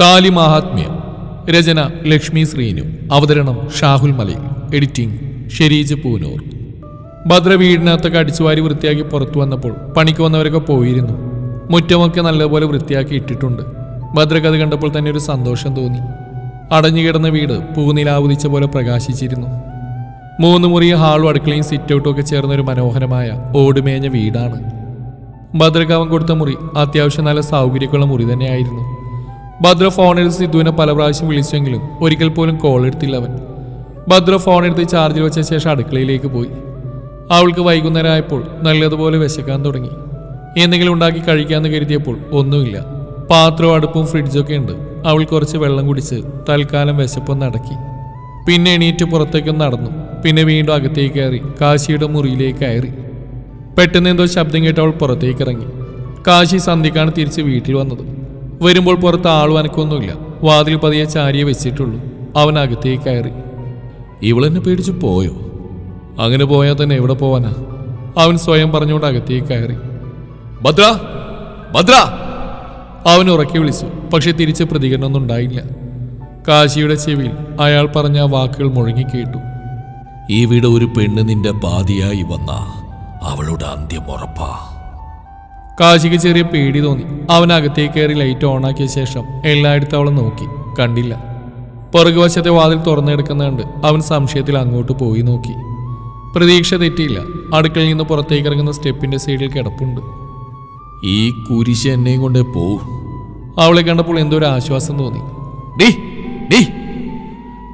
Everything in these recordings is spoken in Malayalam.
താലി മഹാത്മ്യം രചന ലക്ഷ്മി ശ്രീനു അവതരണം ഷാഹുൽ മലയിൽ എഡിറ്റിംഗ് ഷെരീജ് പൂനൂർ. ഭദ്ര വീടിനകത്തൊക്കെ അടിച്ചുവാരി വൃത്തിയാക്കി പുറത്തു വന്നപ്പോൾ പണിക്ക് വന്നവരൊക്കെ പോയിരുന്നു. മുറ്റമൊക്കെ നല്ലപോലെ വൃത്തിയാക്കി ഇട്ടിട്ടുണ്ട്. ഭദ്രക്ക് അത് കണ്ടപ്പോൾ തന്നെ ഒരു സന്തോഷം തോന്നി. അടഞ്ഞു കിടന്ന വീട് പൂനിലാവുദിച്ച പോലെ പ്രകാശിച്ചിരുന്നു. മൂന്ന് മുറി ഹാളും അടുക്കളയും സിറ്റൗട്ടും ഒക്കെ ചേർന്ന ഒരു മനോഹരമായ ഓടുമേഞ്ഞ വീടാണ്. ഭദ്രകാവൻ കൊടുത്ത മുറി അത്യാവശ്യം നല്ല സൗകര്യമുള്ള മുറി തന്നെയായിരുന്നു. ഭദ്ര ഫോണെടുത്ത് സിദ്ധുവിനെ പല പ്രാവശ്യം വിളിച്ചെങ്കിലും ഒരിക്കൽ പോലും കോൾ എടുത്തില്ല അവൻ. ഭദ്ര ഫോൺ എടുത്ത് ചാർജിൽ വെച്ച ശേഷം അടുക്കളയിലേക്ക് പോയി. അവൾക്ക് വൈകുന്നേരം ആയപ്പോൾ നല്ലതുപോലെ വിശക്കാൻ തുടങ്ങി. എന്തെങ്കിലും ഉണ്ടാക്കി കഴിക്കാമെന്ന് കരുതിയപ്പോൾ ഒന്നുമില്ല. പാത്രവും അടുപ്പും ഫ്രിഡ്ജൊക്കെ ഉണ്ട്. അവൾ കുറച്ച് വെള്ളം കുടിച്ച് തൽക്കാലം വിശപ്പൊന്ന് അടക്കി. പിന്നെ എണീറ്റ് പുറത്തേക്കൊന്ന് നടന്നു. പിന്നെ വീണ്ടും അകത്തേക്ക് കയറി കാശിയുടെ മുറിയിലേക്ക് കയറി. പെട്ടെന്ന് എന്തോ ശബ്ദം കേട്ട് അവൾ പുറത്തേക്ക് ഇറങ്ങി. കാശി സന്ധിക്കാണ് തിരിച്ച് വീട്ടിൽ വന്നത്. വരുമ്പോൾ പുറത്ത് ആളുവനക്കൊന്നുമില്ല വാതിൽ പതിയെ ചാരിയെ വെച്ചിട്ടുള്ളൂ. അവൻ അകത്തേക്ക് കയറി. ഇവളെന്നെ പേടിച്ച് പോയോ? അങ്ങനെ പോയാൽ തന്നെ എവിടെ പോവാനാ? അവൻ സ്വയം പറഞ്ഞുകൊണ്ട് അകത്തേക്ക് കയറി. ഭദ്ര ഭദ്ര! അവൻ ഉറക്കി വിളിച്ചു. പക്ഷെ തിരിച്ച് പ്രതികരണമൊന്നും ഉണ്ടായില്ല. കാശിയുടെ ചെവിയിൽ അയാൾ പറഞ്ഞ വാക്കുകൾ മുഴങ്ങിക്കേട്ടു ഇവിടെ ഒരു പെണ്ണ് നിന്റെ പാതിയായി വന്ന അവളുടെ അന്ത്യം ഉറപ്പാ. കാശിക്ക് ചെറിയ പേടി തോന്നി. അവൻ അകത്തേക്ക് കയറി ലൈറ്റ് ഓണാക്കിയ ശേഷം എല്ലായിടത്തും അവളെ നോക്കി. കണ്ടില്ല. പുറകുവശത്തെ വാതിൽ തുറന്നെടുക്കുന്നുണ്ട് അവൻ സംശയത്തിൽ അങ്ങോട്ട് പോയി നോക്കി. പ്രതീക്ഷ തെറ്റിയില്ല. അടുക്കളയിൽ നിന്ന് പുറത്തേക്ക് ഇറങ്ങുന്ന സ്റ്റെപ്പിന്റെ സൈഡിൽ കിടപ്പുണ്ട്. ഈ കുരിശ് എന്നെയും കൊണ്ട് പോവും അവളെ കണ്ടപ്പോൾ എന്തോ ഒരു ആശ്വാസം തോന്നി. ഡീ ഡീ.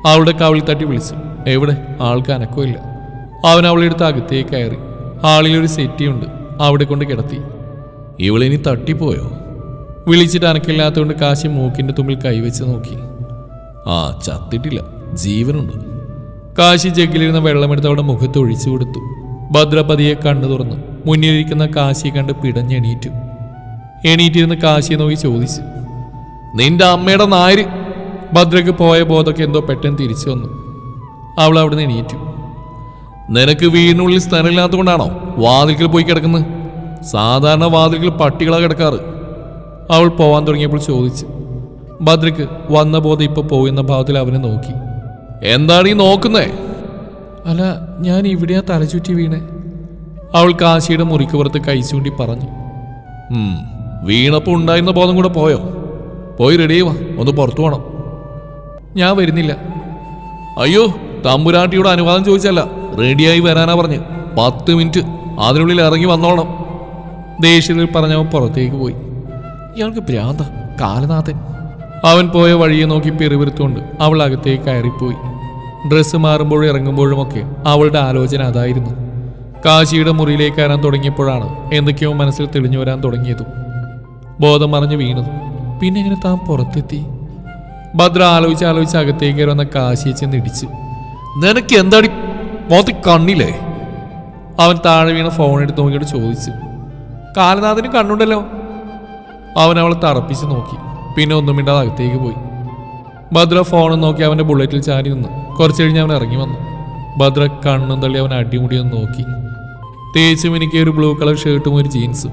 അവളുടെ കവിളിൽ തട്ടി വിളിച്ചു. എവിടെ? ആൾക്ക് അനക്കമില്ല. അവൻ അവളെടുത്ത് അകത്തേക്ക് കയറി. ഹാളിലൊരു സെറ്റിയുണ്ട്. അവിടെ കൊണ്ട് കിടത്തി. ഇവളിനി തട്ടിപ്പോയോ? വിളിച്ചിട്ട് അനക്കില്ലാത്തതുകൊണ്ട് കാശി മൂക്കിന്റെ തുമ്പിൽ കൈവച്ച് നോക്കി. ആ ചത്തിട്ടില്ല. ജീവനുണ്ട്. കാശി ജഗ്ഗിലിരുന്ന വെള്ളമെടുത്ത് അവളുടെ മുഖത്ത് ഒഴിച്ചു കൊടുത്തു. ഭദ്രപതിയെ കണ്ണു തുറന്നു. മുന്നിലിരിക്കുന്ന കാശിയെ കണ്ട് പിടഞ്ഞെണീറ്റു. എണീറ്റിരുന്ന് കാശിയെ നോക്കി ചോദിച്ചു. നിന്റെ അമ്മയുടെ നായര്. ഭദ്രക്ക് പോയ ബോധമൊക്കെ എന്തോ പെട്ടെന്ന് തിരിച്ചു വന്നു. അവൾ അവിടുന്ന് എണീറ്റു. നിനക്ക് വീടിനുള്ളിൽ സ്ഥലമില്ലാത്തതുകൊണ്ടാണോ വാതിൽക്കൽ പോയി കിടക്കുന്നത് സാധാരണ വാതിലുകൾ പട്ടികളാ കിടക്കാറ്. അവൾ പോവാൻ തുടങ്ങിയപ്പോൾ ചോദിച്ചു ഭദ്രക്ക് വന്ന ബോധം ഇപ്പൊ പോയെന്ന ഭാവത്തിൽ അവനെ നോക്കി. എന്താണ് ഈ നോക്കുന്നേ? അല്ല ഞാൻ ഇവിടെയാ തലചുറ്റി വീണേ. അവൾ കാശിയുടെ മുറിക്ക് പുറത്ത് കൈ ചൂണ്ടി പറഞ്ഞു വീണപ്പോൾ വീണപ്പോ ഉണ്ടായിരുന്ന ബോധം കൂടെ പോയോ? പോയി റെഡി വാ ഒന്ന് പുറത്തു പോണം. ഞാൻ വരുന്നില്ല. അയ്യോ തമ്പുരാട്ടിയുടെ അനുവാദം ചോദിച്ചല്ല റെഡിയായി വരാനാ പറഞ്ഞ്. പത്ത് മിനിറ്റ് അതിനുള്ളിൽ ഇറങ്ങി വന്നോളണം. ദേഷ്യത്തിൽ പറഞ്ഞവൻ പുറത്തേക്ക് പോയി. ഇയാൾക്ക് ഭ്രാന്ത കാലനാഥൻ. അവൻ പോയ വഴിയെ നോക്കി പിറിവിരുത്തുകൊണ്ട് അവൾ അകത്തേക്ക് കയറിപ്പോയി. ഡ്രസ്സ് മാറുമ്പോഴും ഇറങ്ങുമ്പോഴുമൊക്കെ അവളുടെ ആലോചന അതായിരുന്നു. കാശിയുടെ മുറിയിലേക്ക് കയറാൻ തുടങ്ങിയപ്പോഴാണ് എന്തൊക്കെയോ മനസ്സിൽ തെളിഞ്ഞു വരാൻ തുടങ്ങിയതും. ബോധം മറിഞ്ഞു വീണതും. പിന്നെ ഇങ്ങനെ താൻ പുറത്തെത്തി? ഭദ്ര ആലോചിച്ച് ആലോചിച്ച് അകത്തേക്ക് കയറി വന്ന കാശിയെ ചെന്ന് ഇടിച്ചു നിനക്ക് എന്താടി മോത്തി കണ്ണില്ലേ? അവൻ താഴെ വീണ ഫോൺ എടുത്ത് നോക്കിയിട്ട് ചോദിച്ചു കാലനാഥന് കണ്ണുണ്ടല്ലോ. അവൻ അവളെ തറപ്പിച്ച് നോക്കി. പിന്നെ ഒന്നും മിണ്ടാതെ അകത്തേക്ക് പോയി. ഭദ്ര ഫോൺ നോക്കി അവന്റെ ബുള്ളറ്റിൽ ചാരി നിന്ന്. കുറച്ച് കഴിഞ്ഞ് അവൻ ഇറങ്ങി വന്നു. ഭദ്ര കണ്ണും തള്ളി അവൻ അടിമുടിയൊന്ന് നോക്കി. തേച്ചും എനിക്ക് ഒരു ബ്ലൂ കളർ ഷർട്ടും ഒരു ജീൻസും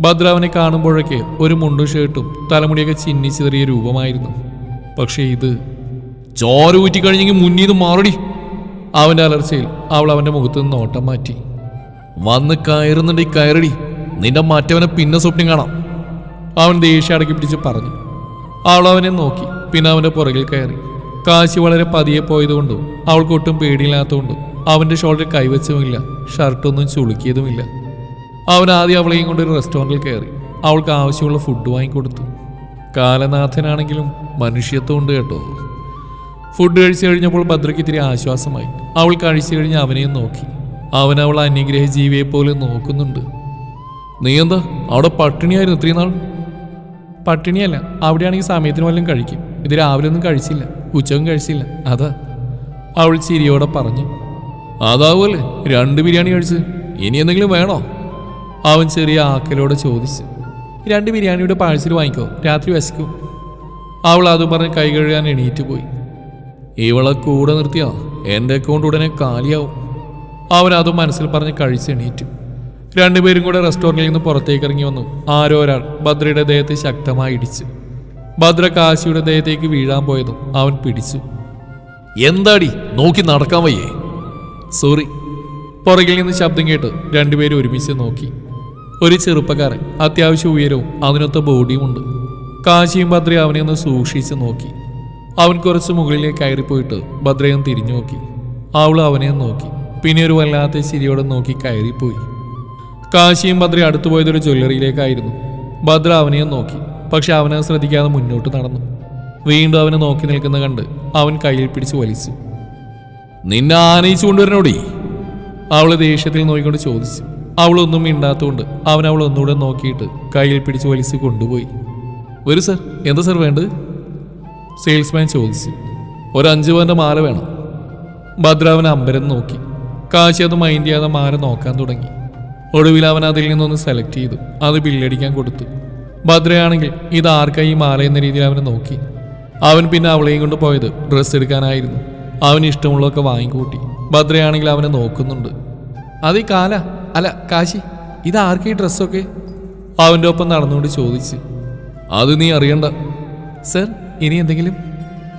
ഭദ്ര അവനെ കാണുമ്പോഴൊക്കെ ഒരു മുണ്ടും ഷർട്ടും തലമുടിയൊക്കെ ചിന്നിച്ചെറിയ രൂപമായിരുന്നു. പക്ഷേ ഇത് ചോര ഊറ്റിക്കഴിഞ്ഞെങ്കിൽ മുന്നീത് മാറടി. അവന്റെ അലർച്ചയിൽ അവൾ അവന്റെ മുഖത്ത് നിന്ന് നോട്ടം മാറ്റി. വന്ന് കയറുന്നുണ്ടെങ്കിൽ കയറടി. നിന്റെ മറ്റവനെ പിന്നെ സ്വപ്നം കാണാം. അവൻ ദേഷ്യം അടക്കി പിടിച്ച് പറഞ്ഞു. അവൾ അവനെ നോക്കി. പിന്നെ അവന്റെ പുറകിൽ കയറി. കാശി വളരെ പതിയെ പോയതുകൊണ്ടും അവൾക്ക് ഒട്ടും പേടിയില്ലാത്തതുകൊണ്ടും അവന്റെ ഷോൾഡറിൽ കൈവച്ചുമില്ല ഷർട്ടൊന്നും ചുളുക്കിയതുമില്ല. അവൻ ആദ്യം അവളെയും കൊണ്ട് ഒരു റെസ്റ്റോറന്റിൽ കയറി. അവൾക്ക് ആവശ്യമുള്ള ഫുഡ് വാങ്ങിക്കൊടുത്തു. കാലനാഥനാണെങ്കിലും മനുഷ്യത്വം ഉണ്ട് കേട്ടോ. ഫുഡ് കഴിച്ചു കഴിഞ്ഞപ്പോൾ ഭദ്രയ്ക്ക് ഇത്തിരി ആശ്വാസമായി. അവൾ കഴിച്ചു കഴിഞ്ഞ് അവനെയും നോക്കി. അവൻ അവൾ അന്യഗ്രഹ ജീവിയെ പോലെ നോക്കുന്നുണ്ട്. നീ എന്താ? അവിടെ പട്ടിണിയായിരുന്നു ഇത്രയും നാൾ? പട്ടിണിയല്ല. അവിടെയാണെങ്കിൽ സമയത്തിന് വല്ലതും കഴിക്കും. ഇത് രാവിലെ ഒന്നും കഴിച്ചില്ല. ഉച്ചവും കഴിച്ചില്ല. അതാ. അവൾ ചിരിയോടെ പറഞ്ഞു. അതാവുമല്ലേ രണ്ട് ബിരിയാണി കഴിച്ച്. ഇനി എന്തെങ്കിലും വേണോ? അവൻ ചെറിയ ആക്കലോടെ ചോദിച്ചു. രണ്ട് ബിരിയാണിയുടെ പാഴ്സൽ വാങ്ങിക്കോ. രാത്രി വിശക്കും. അവൾ അത് പറഞ്ഞ് കൈ കഴുകാൻ എണീറ്റ് പോയി. ഇവളെ കൂടെ നിർത്തിയാ? എന്റെ അക്കൗണ്ട് ഉടനെ കാലിയാവും. അവൻ അതും മനസ്സിൽ പറഞ്ഞ് കഴിച്ചെണീറ്റു രണ്ടുപേരും കൂടെ റെസ്റ്റോറന്റിൽ നിന്ന് പുറത്തേക്ക് ഇറങ്ങി വന്നു. ആരോ ഒരാൾ ഭദ്രയുടെ ദേഹത്തെ ശക്തമായി ഇടിച്ചു. ഭദ്ര കാശിയുടെ ദേഹത്തേക്ക് വീഴാൻ പോയതും അവൻ പിടിച്ചു. എന്താടി? നോക്കി നടക്കാൻ വയ്യേ. സോറി. പുറകിൽ നിന്ന് ശബ്ദം കേട്ട് രണ്ടുപേരും ഒരുമിച്ച് നോക്കി. ഒരു ചെറുപ്പക്കാരൻ അത്യാവശ്യം ഉയരവും അതിനൊത്ത ബോഡിയും ഉണ്ട്. കാശിയും ഭദ്രയും അവനെ ഒന്ന് സൂക്ഷിച്ച് നോക്കി. അവൻ കുറച്ച് മുകളിലേക്ക് കയറിപ്പോയിട്ട് ഭദ്രയും തിരിഞ്ഞു നോക്കി. അവൾ അവനെ നോക്കി. പിന്നെ ഒരു വല്ലാത്ത ചിരിയോടെ നോക്കി കയറിപ്പോയി. കാശിയും ഭദ്ര അടുത്തു പോയതൊരു ജ്വല്ലറിയിലേക്കായിരുന്നു. ഭദ്ര അവനെ നോക്കി. പക്ഷെ അവനെ ശ്രദ്ധിക്കാതെ മുന്നോട്ട് നടന്നു. വീണ്ടും അവനെ നോക്കി നിൽക്കുന്ന കണ്ട് അവൻ കയ്യിൽ പിടിച്ച് വലിച്ചു. നിന്നെ ആനയിച്ചു കൊണ്ടുവരണോടി? അവൾ ദേഷ്യത്തിൽ നോക്കിക്കൊണ്ട് ചോദിച്ചു. അവളൊന്നും മിണ്ടാത്തതുകൊണ്ട് അവൻ അവൾ ഒന്നുകൂടെ നോക്കിയിട്ട് കയ്യിൽ പിടിച്ച് വലിച്ച് കൊണ്ടുപോയി. വരൂ സർ എന്താ സർ വേണ്ടത്? സെയിൽസ്മാൻ ചോദിച്ചു. ഒരു അഞ്ച് പവന്റെ മാല വേണം. ഭദ്രാവൻ അമ്പരം നോക്കി. കാശി അത് മൈൻഡ് ചെയ്യാതെ മാറി നോക്കാൻ തുടങ്ങി. ഒടുവിൽ അവൻ അതിൽ നിന്നൊന്ന് സെലക്ട് ചെയ്തു. അത് ബില്ലടിക്കാൻ കൊടുത്തു. ഭദ്രയാണെങ്കിൽ ഇത് ആർക്കായി ഈ മാല എന്ന രീതിയിൽ അവനെ നോക്കി. അവൻ പിന്നെ അവളെയും കൊണ്ട് പോയത് ഡ്രസ്സ് എടുക്കാനായിരുന്നു. അവന് ഇഷ്ടമുള്ളതൊക്കെ വാങ്ങിക്കൂട്ടി. ഭദ്രയാണെങ്കിൽ അവനെ നോക്കുന്നുണ്ട്. അത് ഈ കാല അല്ല കാശി ഇത് ആർക്കായി ഡ്രസ്സൊക്കെ അവന്റെ ഒപ്പം നടന്നുകൊണ്ട് ചോദിച്ച്. അത് നീ അറിയണ്ട. സർ ഇനി എന്തെങ്കിലും?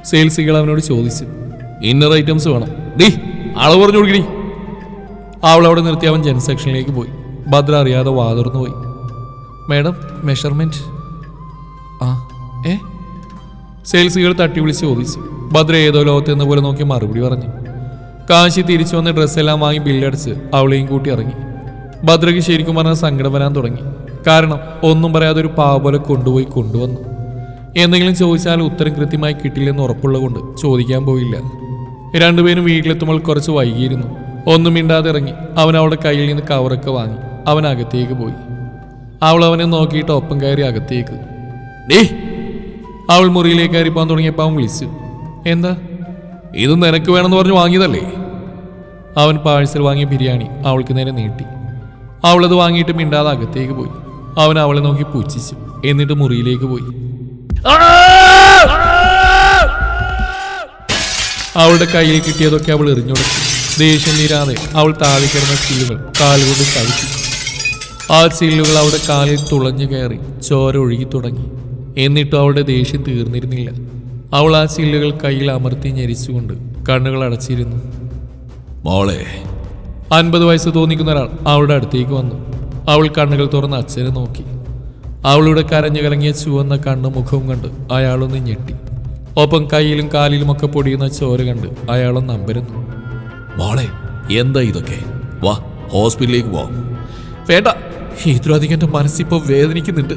സെയിൽസുകൾ അവനോട് ചോദിച്ചു. ഇന്നർ ഐറ്റംസ് വേണം. ഡീ അളവ് പറഞ്ഞു കൊടുക്കടി അവൾ അവിടെ നിർത്തി അവൻ ജെൻ സെക്ഷനിലേക്ക് പോയി. ഭദ്ര അറിയാതെ വാതിർന്നു പോയി. മേഡം മെഷർമെന്റ് ആ ഏ? സെയിൽസുകൾ തട്ടി വിളിച്ച് ചോദിച്ചു. ഭദ്ര ഏതോ ലോകത്ത് എന്ന പോലെ നോക്കി മറുപടി പറഞ്ഞു. കാശി തിരിച്ചു വന്ന് ഡ്രസ്സെല്ലാം വാങ്ങി ബില്ലടിച്ച് അവളെയും കൂട്ടി ഇറങ്ങി. ഭദ്രയ്ക്ക് ശരിക്കും പറഞ്ഞാൽ സങ്കടം വരാൻ തുടങ്ങി. കാരണം ഒന്നും പറയാതെ ഒരു പാവ പോലെ കൊണ്ടുപോയി കൊണ്ടുവന്നു. എന്തെങ്കിലും ചോദിച്ചാൽ ഉത്തരം കൃത്യമായി കിട്ടില്ലെന്ന് ഉറപ്പുള്ളതുകൊണ്ട് ചോദിക്കാൻ പോയില്ല. രണ്ടുപേരും വീട്ടിലെത്തുമ്പോൾ കുറച്ച് വൈകിയിരുന്നു. ഒന്നും മിണ്ടാതെ ഇറങ്ങി. അവൻ അവളുടെ കയ്യിൽ നിന്ന് കവറൊക്കെ വാങ്ങി. അവൻ അകത്തേക്ക് പോയി. അവൾ അവനെ നോക്കിയിട്ട് ഒപ്പം കയറി അകത്തേക്ക്. ഡേ! അവൾ മുറിയിലേക്ക് കയറി പോകാൻ തുടങ്ങിയപ്പോൾ അവൻ വിളിച്ചു. എന്താ? ഇത് നിനക്ക് വേണമെന്ന് പറഞ്ഞ് വാങ്ങിയതല്ലേ? അവൻ പാഴ്സൽ വാങ്ങിയ ബിരിയാണി അവൾക്ക് നേരെ നീട്ടി. അവളത് വാങ്ങിയിട്ട് മിണ്ടാതെ അകത്തേക്ക് പോയി. അവൻ അവളെ നോക്കി പൂച്ചിച്ചു. എന്നിട്ട് മുറിയിലേക്ക് പോയി. അവളുടെ കയ്യിൽ കിട്ടിയതൊക്കെ അവൾ എറിഞ്ഞുകൊടുത്തു ദേഷ്യം തീരാതെ അവൾ താഴെ സീലുകൾ കാലുകൊണ്ട് കഴിച്ചു ആ സീലുകൾ അവളുടെ കാലിൽ തുളഞ്ഞു കയറി ചോര ഒഴുകി തുടങ്ങി. എന്നിട്ടും അവളുടെ ദേഷ്യം തീർന്നിരുന്നില്ല. അവൾ ആ സീലുകൾ കയ്യിൽ അമർത്തി ഞെരിച്ചുകൊണ്ട് കണ്ണുകൾ അടച്ചിരുന്നു. മോളെ. അൻപത് വയസ്സ് തോന്നിക്കുന്ന ഒരാൾ അവളുടെ അടുത്തേക്ക് വന്നു. അവൾ കണ്ണുകൾ തുറന്ന് അച്ഛനെ നോക്കി. അവളുടെ കരഞ്ഞു കലങ്ങിയ ചുവന്ന കണ്ണും മുഖവും കണ്ട് അയാളൊന്ന് ഞെട്ടി. ഒപ്പം കയ്യിലും കാലിലുമൊക്കെ പൊടിയുന്ന ചോര കണ്ട് അയാളൊന്ന് അമ്പരന്നു. മോളെ എന്താ ഇതൊക്കെ? വാ ഹോസ്പിറ്റലിലേക്ക് പോവാം. വേണ്ട ഇതിലധികം എന്റെ മനസ്സിപ്പോൾ വേദനിക്കുന്നുണ്ട്.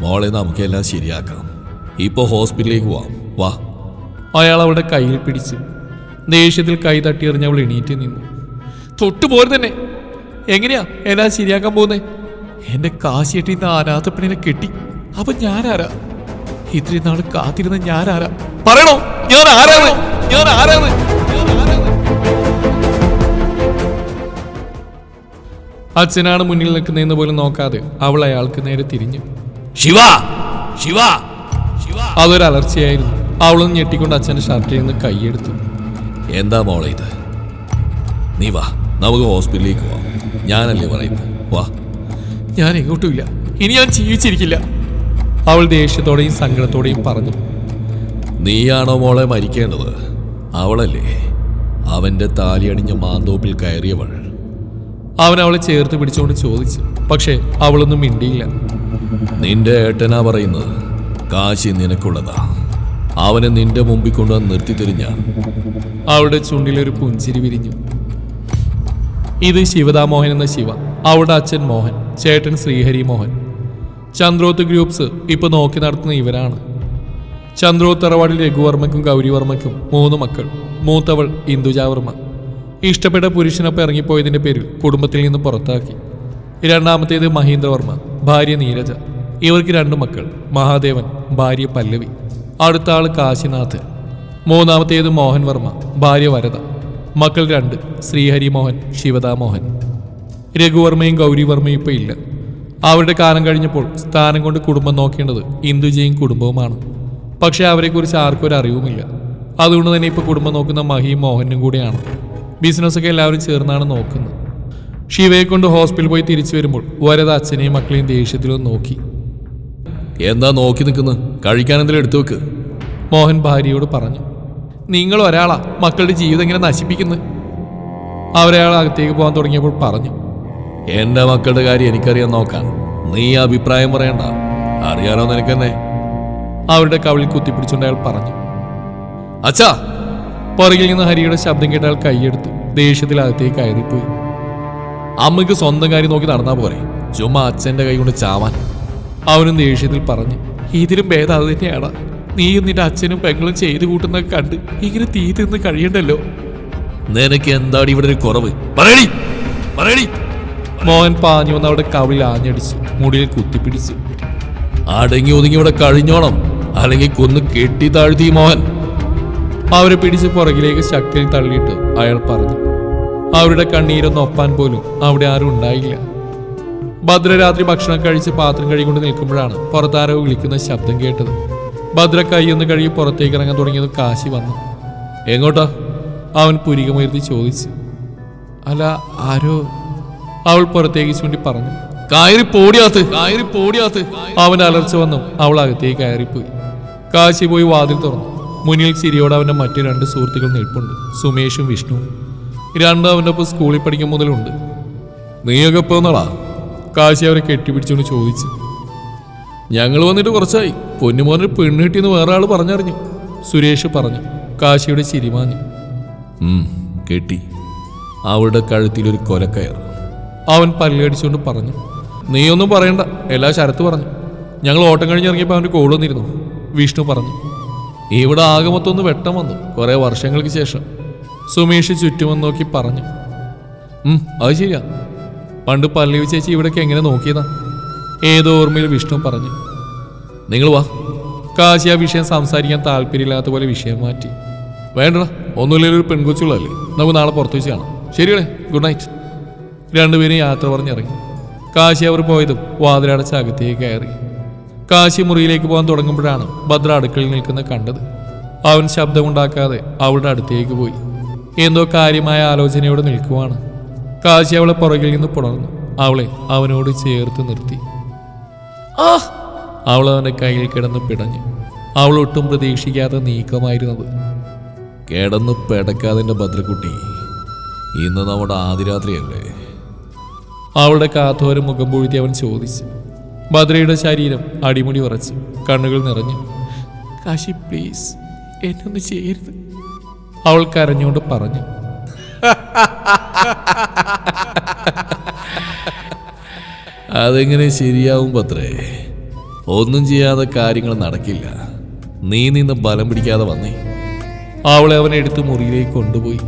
മോളെ നമുക്കെല്ലാം ശരിയാക്കാം. ഇപ്പൊ ഹോസ്പിറ്റലിലേക്ക് പോവാം. വാ. അയാൾ അവളുടെ കയ്യിൽ പിടിച്ച് ദേഷ്യത്തിൽ കൈ തട്ടിയെറിഞ്ഞ് അവൾ എണീറ്റ് നിന്നു. തൊട്ടുപോലെ തന്നെ എങ്ങനെയാ എല്ലാം ശരിയാക്കാൻ പോകുന്നേ? എന്റെ കാശിയേട്ടി ഇന്ന് ആരാധപ്പെണിനെ കെട്ടി. അപ്പൊ ഞാനാരാ? ഇത്രയും നാൾ കാത്തിരുന്ന ഞാനാരാ? പറയണോ? ഞാൻ ആരാണ്? ഞാൻ ആരാണ്? അച്ഛനാണ് മുന്നിൽ നിൽക്കുന്നതെന്ന് പോലും നോക്കാതെ അവൾ അയാൾക്ക് നേരെ തിരിഞ്ഞു. ശിവ! ശിവ! ശിവ! അതൊരു അലർച്ചയായിരുന്നു. അവളൊന്ന് ഞെട്ടിക്കൊണ്ട് അച്ഛന്റെ ഷർട്ടിൽ നിന്ന് കൈയെടുത്തു. എന്താ മോളെ ഇത്? നീ വാ നമുക്ക് ഹോസ്പിറ്റലിലേക്ക് പോവാം. ഞാനല്ലേ പറയുന്നത്? വാ. ഞാൻ എങ്ങോട്ടുമില്ല. ഇനി ഞാൻ ജീവിച്ചിരിക്കില്ല. അവൾ ദേഷ്യത്തോടെയും സങ്കടത്തോടെയും പറഞ്ഞു. നീയാണോ മോളെ മരിക്കേണ്ടത്? അവളല്ലേ. അവന്റെ താലിയണിഞ്ഞ മാന്തോപ്പിൽ കയറിയവൾ. അവൻ അവളെ ചേർത്ത് പിടിച്ചുകൊണ്ട് ചോദിച്ചു. പക്ഷേ അവളൊന്നും മിണ്ടിയില്ല. നിന്റെ ഏട്ടനാ പറയുന്നത്. കാശി നിനക്കുള്ളതാ. അവനെ നിന്റെ മുമ്പിൽ കൊണ്ടുവന്ന് നിർത്തി ഞാൻ. അവളുടെ ചുണ്ടിലൊരു പുഞ്ചിരി വിരിഞ്ഞു. ഇത് ശിവദാമോഹൻ എന്ന ശിവ. അവളുടെ അച്ഛൻ മോഹൻ. ചേട്ടൻ ശ്രീഹരി മോഹൻ. ചന്ദ്രോത്ത് ഗ്രൂപ്പ്സ് ഇപ്പൊ നോക്കി നടത്തുന്ന ഇവരാണ്. ചന്ദ്രോത്ത് തറവാടിൽ രഘുവർമ്മയ്ക്കും ഗൗരിവർമ്മയ്ക്കും മൂന്ന് മക്കൾ. മൂത്തവൾ ഇന്ദുജാവർമ്മ. ഇഷ്ടപ്പെട്ട പുരുഷനൊപ്പം ഇറങ്ങിപ്പോയതിന്റെ പേരിൽ കുടുംബത്തിൽ നിന്ന് പുറത്താക്കി. രണ്ടാമത്തേത് മഹീന്ദ്രവർമ്മ ഭാര്യ നീരജ. ഇവർക്ക് രണ്ട് മക്കൾ മഹാദേവൻ ഭാര്യ പല്ലവി. അടുത്ത ആൾ കാശിനാഥ്. മൂന്നാമത്തേത് മോഹൻ വർമ്മ ഭാര്യ വരദ. മക്കൾ രണ്ട് ശ്രീഹരി മോഹൻ ശിവദാ മോഹൻ രഘുവർമ്മയും ഗൗരിവർമ്മയും ഇപ്പൊ ഇല്ല. അവരുടെ കാലം കഴിഞ്ഞപ്പോൾ സ്ഥാനം കൊണ്ട് കുടുംബം നോക്കേണ്ടത് ഇന്ദുജയും കുടുംബവുമാണ്. പക്ഷേ അവരെക്കുറിച്ച് ആർക്കും ഒരു അറിവുമില്ല. അതുകൊണ്ട് തന്നെ ഇപ്പോൾ കുടുംബം നോക്കുന്ന മഹിയും മോഹനും കൂടെയാണ്. ബിസിനസ്സൊക്കെ എല്ലാവരും ചേർന്നാണ് നോക്കുന്നത്. ശിവയെ കൊണ്ട് ഹോസ്പിറ്റൽ പോയി തിരിച്ചു വരുമ്പോൾ വരത് അച്ഛനെയും മക്കളെയും ദേഷ്യത്തിലൊന്ന് നോക്കി. എന്താ നോക്കി നിൽക്കുന്നത് കഴിക്കാൻ എന്തെങ്കിലും എടുത്തു വെക്ക്. മോഹൻ ഭാര്യയോട് പറഞ്ഞു. നിങ്ങൾ ഒരാളാ മക്കളുടെ ജീവിതം ഇങ്ങനെ നശിപ്പിക്കുന്നു? അവരയാൾ അകത്തേക്ക് പോകാൻ തുടങ്ങിയപ്പോൾ പറഞ്ഞു. എന്റെ മക്കളുടെ കാര്യം എനിക്കറിയാൻ നോക്കാൻ. നീ അഭിപ്രായം പറയണ്ട. അറിയാലോ നിനക്കെന്നെ. അവരുടെ കവിളിൽ കുത്തിപ്പിടിച്ചുകൊണ്ട് അയാൾ പറഞ്ഞു. അച്ഛാ പുറകിൽ നിന്ന് ഹരിയുടെ ശബ്ദം കേട്ടാൽ കൈയെടുത്തു ദേഷ്യത്തിൽ അകത്തേക്ക് കയറിപ്പോയി അമ്മയ്ക്ക് സ്വന്തം കാര്യം നോക്കി നടന്നാ പോരെ. ചുമ്മാ അച്ഛന്റെ കൈ കൊണ്ട് ചാവാൻ. അവനും ദേഷ്യത്തിൽ പറഞ്ഞു ഇതിലും ഭേദം അത് തന്നെയാണ് നീയും നിന്റെ അച്ഛനും പെങ്ങളും ചെയ്തു കൂട്ടുന്നൊക്കെ കണ്ട് ഇങ്ങനെ തീ തിന്ന് കഴിയണ്ടല്ലോ? നിനക്ക് എന്താണ് ഇവിടെ ഒരു കുറവ്? മോഹൻ പാഞ്ഞു വന്ന് അവിടെ കവിളിൽ ആഞ്ഞടിച്ചു മുടിയിൽ കുത്തിപ്പിടിച്ചു. അടങ്ങി ഒതുങ്ങി ഇവിടെ കഴിഞ്ഞോണം. അല്ലെങ്കിൽ കൊന്ന് കെട്ടി താഴ്ത്തി മോഹൻ. അവരെ പിടിച്ച് പുറകിലേക്ക് ശക്തിയിൽ തള്ളിയിട്ട് അയാൾ പറഞ്ഞു അവരുടെ കണ്ണീരൊന്ന് ഒപ്പാൻ പോലും അവിടെ ആരും ഉണ്ടായില്ല. ഭദ്രരാത്രി ഭക്ഷണം കഴിച്ച് പാത്രം കഴുകിക്കൊണ്ട് നിൽക്കുമ്പോഴാണ് പുറത്താരോ വിളിക്കുന്ന ശബ്ദം കേട്ടത്. ഭദ്ര കൈയൊന്ന് കഴുകി പുറത്തേക്ക് ഇറങ്ങാൻ തുടങ്ങിയത് കാശി വന്നു. എങ്ങോട്ടാ? അവൻ പുരികമുയർത്തി ചോദിച്ചു. അല്ല ആരോ? അവൾ പുറത്തേക്ക് ചൂണ്ടി പറഞ്ഞു. കയറി പോടിയാത്ത്. കയറി പോടിയാത്ത്. അവൻ അലർച്ച വന്നു. അവൾ അകത്തേക്ക് കയറിപ്പോയി. കാശി പോയി വാതിൽ തുറന്നു. മുന്നിൽ ചിരിയോടെ അവന്റെ മറ്റു രണ്ട് സുഹൃത്തുക്കൾ നിൽപ്പുണ്ട്. സുമേഷും വിഷ്ണുവും. രണ്ടും അവന്റെ ഒപ്പം സ്കൂളിൽ പഠിക്കും മുതലുണ്ട്. നീയൊക്കെ പോന്നടാ കാശി അവരെ കെട്ടിപ്പിടിച്ചുകൊണ്ട് ചോദിച്ചു. ഞങ്ങൾ വന്നിട്ട് കുറച്ചായി. പൊന്നുമോനൊരു പെണ്ണ് കിട്ടിയെന്ന് വേറെ ആൾ പറഞ്ഞറിഞ്ഞു. സുരേഷ് പറഞ്ഞു. കാശിയുടെ ചിരിമാഞ്ഞു കെട്ടി. അവളുടെ കഴുത്തിലൊരു കൊലക്കയർ. അവൻ പല്ലടിച്ചുകൊണ്ട് പറഞ്ഞു. നീയൊന്നും പറയണ്ട. എല്ലാ ശരത്ത് പറഞ്ഞു. ഞങ്ങൾ ഓട്ടം കഴിഞ്ഞിറങ്ങിയപ്പോൾ അവന്റെ കോൾ വന്നിരുന്നു. വിഷ്ണു പറഞ്ഞു. ഇവിടെ ആകമത്തൊന്ന് വെട്ടം വന്നു കുറേ വർഷങ്ങൾക്ക് ശേഷം. സുമേഷ് ചുറ്റുമെന്ന് നോക്കി പറഞ്ഞു അത് ശരിയാ. പണ്ട് പല്ലവി ചേച്ചി ഇവിടേക്ക് എങ്ങനെ നോക്കിയതാ? ഏതോ ഓർമ്മയിൽ വിഷ്ണു പറഞ്ഞു നിങ്ങൾ വാ. കാശി ആ വിഷയം സംസാരിക്കാൻ താല്പര്യമില്ലാത്ത പോലെ വിഷയം മാറ്റി. വേണ്ട ഒന്നുമില്ലെങ്കിൽ ഒരു പെൺകൊച്ചുള്ളല്ലേ നമുക്ക് നാളെ പുറത്തു വെച്ച് കാണാം. ശരിയല്ലേ? Good night. രണ്ടുപേരും യാത്ര പറഞ്ഞിറങ്ങി. കാശി അവർ പോയതും വാതിലടച്ച് അകത്തേക്ക് കയറി. കാശി മുറിയിലേക്ക് പോകാൻ തുടങ്ങുമ്പോഴാണ് ഭദ്ര അടുക്കളയിൽ നിൽക്കുന്ന കണ്ടത്. അവൻ ശബ്ദമുണ്ടാക്കാതെ അവളുടെ അടുത്തേക്ക് പോയി. എന്തോ കാര്യമായ ആലോചനയോടെ നിൽക്കുവാണ്. കാശി അവളെ പുറകിൽ നിന്ന് പുണർന്നു. അവളെ അവനോട് ചേർത്ത് നിർത്തി. ആ! അവൾ അവന്റെ കയ്യിൽ കിടന്ന് പിടഞ്ഞു. അവൾ ഒട്ടും പ്രതീക്ഷിക്കാത്ത നീക്കമായിരുന്നത്. കിടന്ന് പിടക്കാതിന്റെ ഭദ്രക്കുട്ടി ഇന്ന് നമ്മുടെ ആദിരാത്രിയല്ലേ? അവളുടെ കാത്തോരം മുഖം പൊഴുതി അവൻ ചോദിച്ചു. ഭദ്രയുടെ ശരീരം അടിമുടി ഉറച്ച് കണ്ണുകൾ നിറഞ്ഞു. കാശി പ്ലീസ് എന്നൊന്ന് ചെയ്യരുത് അവൾ കരഞ്ഞുകൊണ്ട് പറഞ്ഞു. അതെങ്ങനെ ശരിയാവും പത്രേ ഒന്നും ചെയ്യാതെ കാര്യങ്ങൾ നടക്കില്ല. നീ നിന്ന് ബലം പിടിക്കാതെ വന്നേ. അവളെ അവനെ എടുത്ത് മുറിയിലേക്ക് കൊണ്ടുപോയി.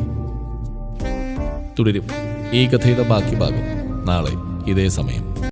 തുടരും. ഈ കഥയുടെ ബാക്കി ഭാഗം നാളെ ഇതേ സമയം.